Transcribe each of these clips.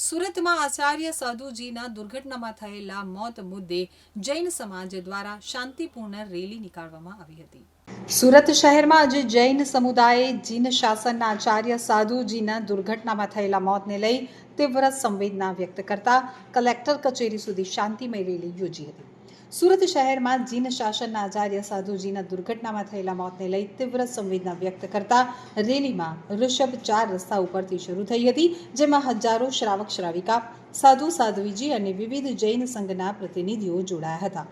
સુરતમાં આચાર્ય સાધુજીના દુર્ઘટનામાં થયેલા મોત મુદ્દે જૈન સમાજ દ્વારા શાંતિપૂર્ણ રેલી નીકાળવામાં આવી હતી. સુરત શહેરમાં આજે જૈન સમુદાયે જીન શાસનના આચાર્ય સાધુજીના દુર્ઘટનામાં થયેલા મોતને લઈ તીવ્ર સંવેદના વ્યક્ત કરતા કલેક્ટર કચેરી સુધી શાંતિમય રેલી યોજી હતી. સુરત શહેરમાં જીન શાસનના આચાર્ય સાધુજીના દુર્ઘટનામાં થયેલા મોતને લઈ તીવ્ર સંવેદના વ્યક્ત કરતા રેલીમાં ઋષભ ચાર રસ્તા ઉપરથી શરૂ થઈ હતી, જેમાં હજારો શ્રાવક શ્રાવિકા, સાધુ સાધ્વીજી અને વિવિધ જૈન સંઘના પ્રતિનિધિઓ જોડાયા હતા.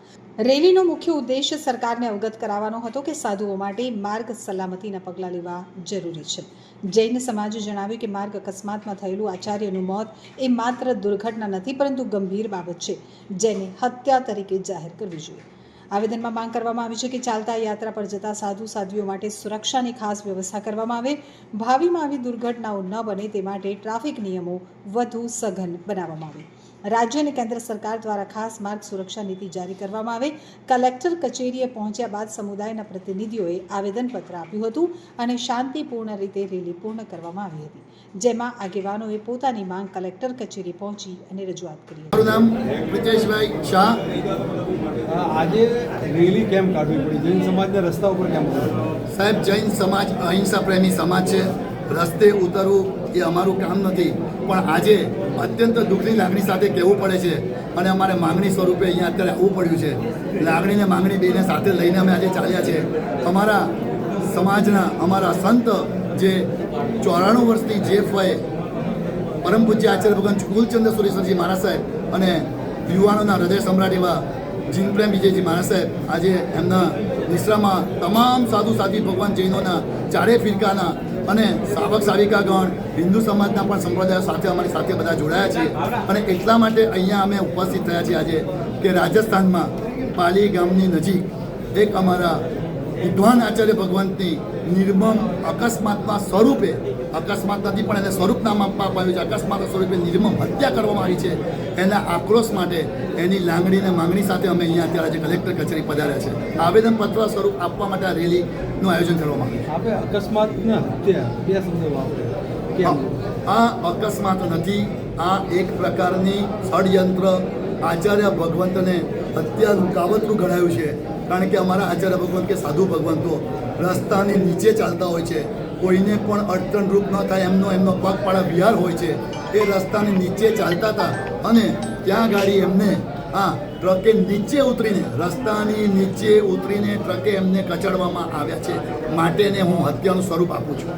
રેલીનો મુખ્ય ઉદ્દેશ સરકારને અવગત કરાવવાનો હતો કે સાધુઓ માટે માર્ગ સલામતીના પગલાં લેવા જરૂરી છે. જૈન સમાજે જણાવ્યું કે માર્ગ અકસ્માતમાં થયેલું આચાર્યનું મોત એ માત્ર દુર્ઘટના નથી, પરંતુ ગંભીર બાબત છે, જેને હત્યા તરીકે જાહેર કરવી જોઈએ. આવેદનમાં માંગ કરવામાં આવી છે કે ચાલતા યાત્રા પર જતા સાધુ સાધ્વીઓ માટે સુરક્ષાની ખાસ વ્યવસ્થા કરવામાં આવે. ભાવિમાં આવી દુર્ઘટનાઓ ન બને તે માટે ટ્રાફિક નિયમો વધુ સઘન બનાવવામાં આવે. રાજ્ય અને કેન્દ્ર સરકાર દ્વારા ખાસ માર્ગ સુરક્ષા નીતિ જારી કરવામાં આવે. કલેક્ટર કચેરીએ પહોંચ્યા બાદ સમુદાયના પ્રતિનિધિઓએ આવેદનપત્ર આપ્યું હતું અને શાંતિપૂર્ણ રીતે રેલી પૂર્ણ કરવામાં આવી હતી. જેમાં આગેવાનોએ પોતાની માંગ કલેક્ટર કચેરી પહોંચી અને રજૂઆત કરી હતી. મારું નામ પ્રિતેશભાઈ શાહ. આજે રેલી કેમ કાઢવી પડી? જૈન સમાજના રસ્તા ઉપર કેમ સાહેબ જૈન સમાજ અહિંસા પ્રેમી સમાજ છે. રસ્તે ઉતરવું એ અમારું કામ નથી. પણ આજે અત્યંત દુઃખની લાગણી સાથે કહેવું પડે છે અને અમારે માંગણી સ્વરૂપે અહીંયા અત્યારે આવવું પડ્યું છે. લાગણીને માંગણી બેને સાથે લઈને અમે આજે ચાલ્યા છે. અમારા સમાજના અમારા સંત જે ચોરાણું વર્ષથી જે ફય પરમ પૂજ્ય આચાર્ય ભગવાન કુલચંદ્ર સુરેશ્વરજી મહારાજ સાહેબ અને યુવાનોના હૃદય સમ્રાટ એવા જીનપ્રેમ વિજયજી મહારાજ સાહેબ આજે એમના નિશ્રામાં તમામ સાધુ સાધી ભગવાન જૈનોના ચારે ફિરકાના અને સાવક સાવિકાગણ હિન્દુ સમાજના પણ સંપ્રદાયો સાથે અમારી સાથે બધા જોડાયા છે અને એટલા માટે અહીંયા અમે ઉપસ્થિત થયા છીએ આજે કે રાજસ્થાનમાં પાલી ગામની નજીક એક અમારા વિદ્વાન આચાર્ય ભગવંતની નિર્મમ અકસ્માતમાં સ્વરૂપે અકસ્માત નથી પણ એને સ્વરૂપ નામ આપવામાં આવ્યું છે. અકસ્માત સ્વરૂપે નિર્મમ હત્યા કરવામાં આવી છે. એના આક્રોશ માટે એની લાંગણી અને માંગણી સાથે અમે અહીંયા અત્યારે આજે કલેક્ટર કચેરી પધાર્યા છે. આવેદનપત્ર સ્વરૂપ આપવા માટે આ રેલીનું આયોજન કરવામાં આવ્યું આપણે અકસ્માત ને હત્યા બે શબ્દો વાપરે. આ અકસ્માત નથી. આ એક પ્રકારની ષડયંત્ર આચાર્ય ભગવંતને હત્યાનું કાવતરું ગણાયું છે. કારણ કે અમારા આચાર્ય ભગવંત કે સાધુ ભગવંતો રસ્તાની નીચે ચાલતા હોય છે. કોઈને પણ અડચણરૂપ ન થાય, એમનો એમનો પગપાળા વિહાર હોય છે. એ રસ્તાની નીચે ચાલતા હતા અને ત્યાં ગાડી એમને આ ટ્રકે નીચે ઉતરીને, રસ્તાની નીચે ઉતરીને ટ્રકે એમને કચડવામાં આવ્યા છે. માટેને હું હત્યાનું સ્વરૂપ આપું છું.